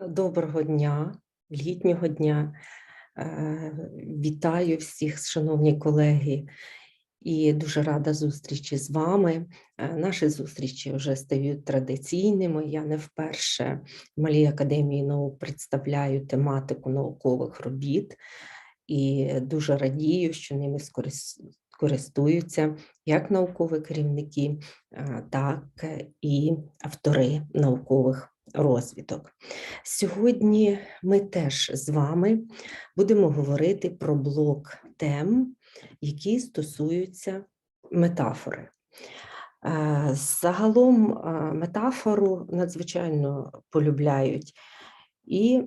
Доброго дня, літнього дня. Е, Вітаю всіх, шановні колеги, і дуже рада зустрічі з вами. Е, Наші зустрічі вже стають традиційними. Я не вперше в Малій академії наук представляю тематику наукових робіт і дуже радію, що ними користуються як наукові керівники, е, так і автори наукових розвідок. Сьогодні ми теж з вами будемо говорити про блок тем, які стосуються метафори. Е, Загалом е, метафору надзвичайно полюбляють і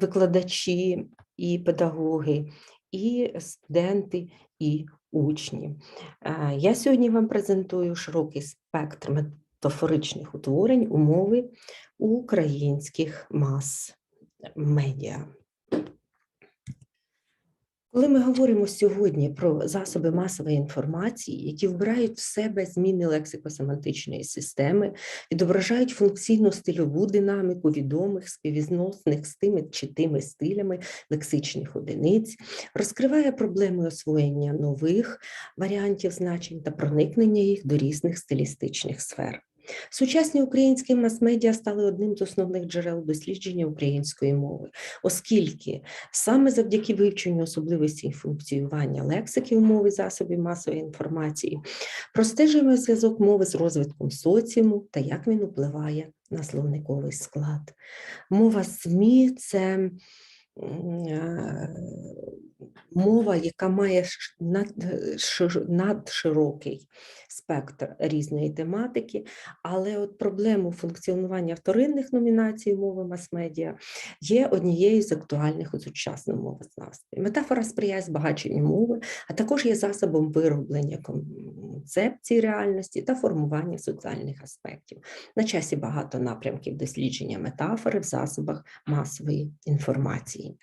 викладачі, і педагоги, і студенти, і учні. Е, Я сьогодні вам презентую широкий спектр метафоричних утворень умови українських мас-медіа. Коли ми говоримо сьогодні про засоби масової інформації, які вбирають в себе зміни лексико-семантичної системи, відображають функційну стильову динаміку відомих співвізносних з тими чи тими стилями лексичних одиниць, розкриває проблеми освоєння нових варіантів значень та проникнення їх до різних стилістичних сфер. Сучасні українські мас-медіа стали одним з основних джерел дослідження української мови, оскільки саме завдяки вивченню особливостей функціонування лексики в мові засобів масової інформації простежуємо зв'язок мови з розвитком соціуму та як він впливає на словниковий склад. Мова СМІ це е, мова, яка має надширокий спектр різної тематики, але от проблему функціонування вторинних номінацій мови мас-медіа є однією з актуальних у сучасному мовознавстві. Метафора сприяє збагаченню мови, а також є засобом вироблення концепцій реальності та формування соціальних аспектів. На часі багато напрямків дослідження метафори в засобах масової інформації.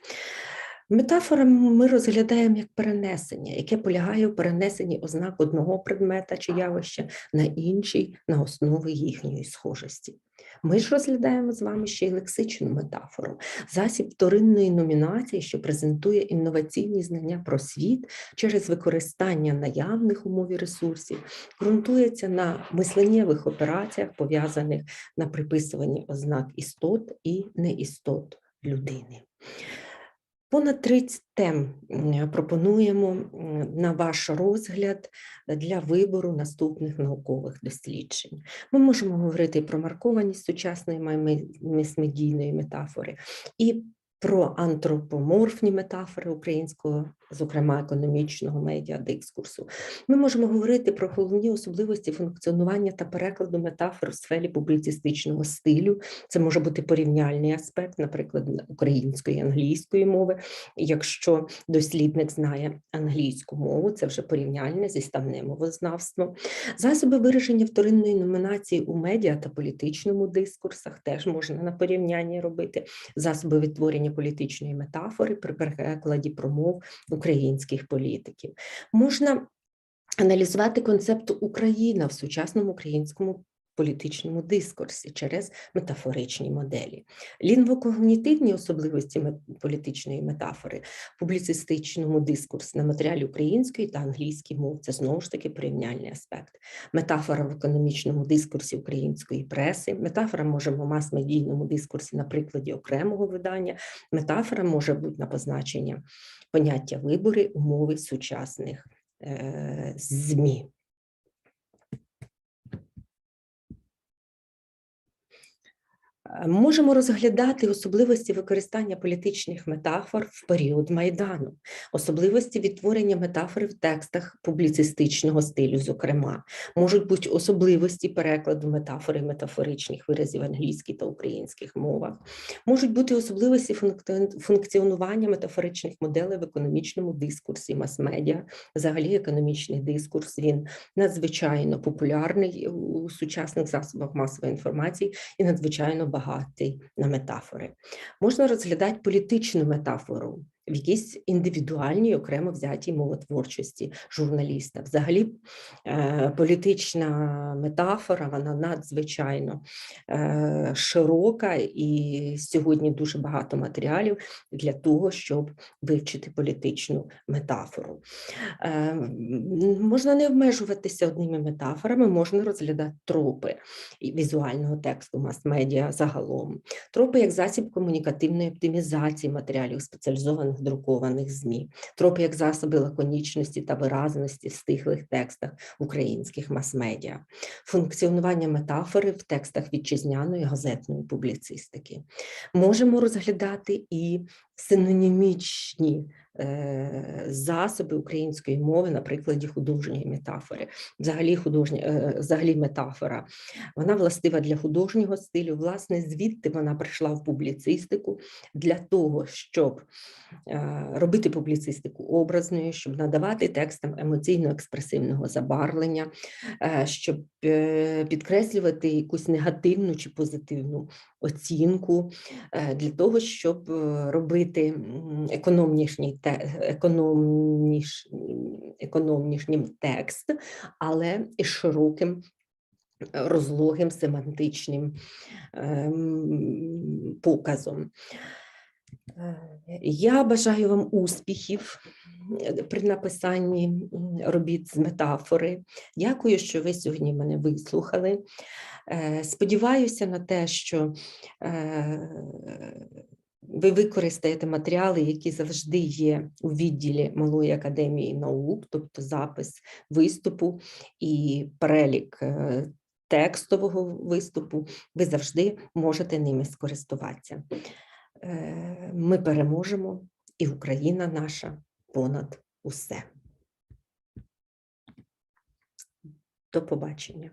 Метафора ми розглядаємо як перенесення, яке полягає в перенесенні ознак одного предмета чи явища на інший на основі їхньої схожості. Ми ж розглядаємо з вами ще й лексичну метафору, засіб вторинної номінації, що презентує інноваційні знання про світ через використання наявних у мові ресурсів, ґрунтується на мисленнєвих операціях, пов'язаних на приписуванні ознак істот і неістот людини. Понад 30 тем пропонуємо на ваш розгляд для вибору наступних наукових досліджень. Ми можемо говорити про маркованість сучасної мисмедійної метафори, і про антропоморфні метафори українського, зокрема економічного медіадискурсу. Ми можемо говорити про головні особливості функціонування та перекладу метафор в сфері публіцистичного стилю. Це може бути порівняльний аспект, наприклад, української англійської мови. Якщо дослідник знає англійську мову, це вже порівняльне зі ставним мовознавством. Засоби вираження вторинної номінації у медіа та політичному дискурсах теж можна на порівнянні робити. Засоби відтворення політичної метафори при перекладі промов українських політиків. Можна аналізувати концепт Україна в сучасному українському політичному дискурсі через метафоричні моделі. Лінгвокогнітивні особливості політичної метафори публіцистичному дискурсі на матеріалі української та англійської мов це знову ж таки порівняльний аспект. Метафора в економічному дискурсі української преси, метафора може в мас-медійному дискурсі на прикладі окремого видання, метафора може бути на позначення поняття вибори умови сучасних е, ЗМІ. Можемо розглядати особливості використання політичних метафор в період Майдану, особливості відтворення метафори в текстах публіцистичного стилю, зокрема, можуть бути особливості перекладу метафори метафоричних виразів в англійській та українських мовах, можуть бути особливості функціонування метафоричних моделей в економічному дискурсі, мас-медіа, взагалі економічний дискурс, він надзвичайно популярний у сучасних засобах масової інформації і надзвичайно багатий на метафори. Можна розглядати політичну метафору в якійсь індивідуальній окремо взятій мовотворчості журналіста. Взагалі, е, політична метафора вона надзвичайно е, широка, і сьогодні дуже багато матеріалів для того, щоб вивчити політичну метафору. Е, Можна не обмежуватися одними метафорами, можна розглядати тропи візуального тексту мас-медіа загалом. Тропи як засіб комунікативної оптимізації матеріалів спеціалізованих друкованих ЗМІ, тропи як засоби лаконічності та виразності в стиглих текстах українських мас-медіа, функціонування метафори в текстах вітчизняної газетної публіцистики. Можемо розглядати і синонімічні е, засоби української мови на прикладі художньої метафори. Взагалі, художня, е, взагалі метафора, вона властива для художнього стилю. Власне, звідти вона прийшла в публіцистику для того, щоб е, робити публіцистику образною, щоб надавати текстам емоційно-експресивного забарвлення, щоб підкреслювати якусь негативну чи позитивну оцінку, е, для того, щоб е, робити економнішній економніш, економнішнім текст, але і широким. е, Розлогим семантичним ем, показом. Е, Я бажаю вам успіхів е, при написанні робіт з метафори. Дякую, що ви сьогодні мене вислухали. Е, Сподіваюся на те, що е, ви використаєте матеріали, які завжди є у відділі Малої академії наук, тобто запис виступу і перелік е, текстового виступу. Ви завжди можете ними скористуватися. Ми переможемо, і Україна наша понад усе. До побачення.